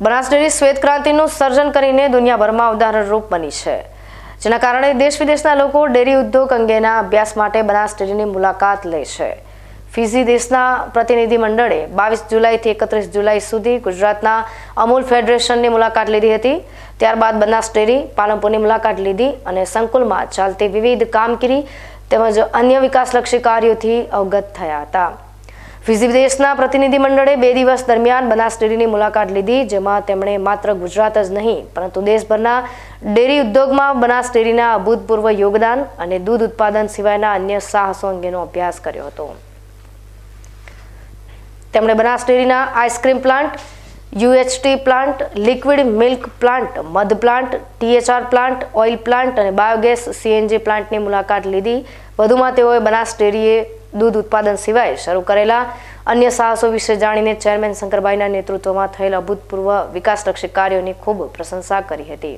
Banas dairy શ્વેત ક્રાંતિનું સર્જન કરીને દુનિયાભરમાં ઉદાહરણરૂપ બની છે. જેના કારણે દેશ વિદેશના લોકો ડેરી ઉદ્યોગ અંગેના અભ્યાસ માટે બનાસ ડેરીની મુલાકાત લે છે. ફિઝી દેશના પ્રતિનિધિ મંડળે બાવીસ જુલાઈથી એકત્રીસ જુલાઈ સુધી ગુજરાતના અમૂલ ફેડરેશનની મુલાકાત લીધી હતી. ત્યારબાદ બનાસ ડેરી પાલનપુરની મુલાકાત લીધી અને સંકુલમાં ચાલતી વિવિધ કામગીરી તેમજ અન્ય વિકાસલક્ષી કાર્યોથી અવગત થયા હતા. ફિઝી દેશના પ્રતિનિધિ બે દિવસ દરમિયાન બનાસ ડેરીની મુલાકાત લીધી, જેમાં તેમણે માત્ર ગુજરાત જ નહીં, પરંતુ દેશભરના ડેરી ઉદ્યોગમાં બનાસ ડેરીના અભૂતપૂર્વ યોગદાન અને દૂધ ઉત્પાદન સિવાયના અન્ય સાહસો અંગેનો અભ્યાસ કર્યો હતો. તેમણે બનાસ ડેરીના ice cream plant, UHT plant, liquid milk plant, મધ plant, THR plant, oil plant અને બાયોગેસ સીએનજી પ્લાન્ટની મુલાકાત લીધી. વધુમાં તેઓએ બનાસ ડેરીએ દૂધ ઉત્પાદન સિવાય શરૂ કરેલા અન્ય સાહસો વિશે જાણીને ચેરમેન શંકરભાઈના નેતૃત્વમાં થયેલ અભૂતપૂર્વ વિકાસલક્ષી કાર્યોની ખૂબ પ્રશંસા કરી હતી.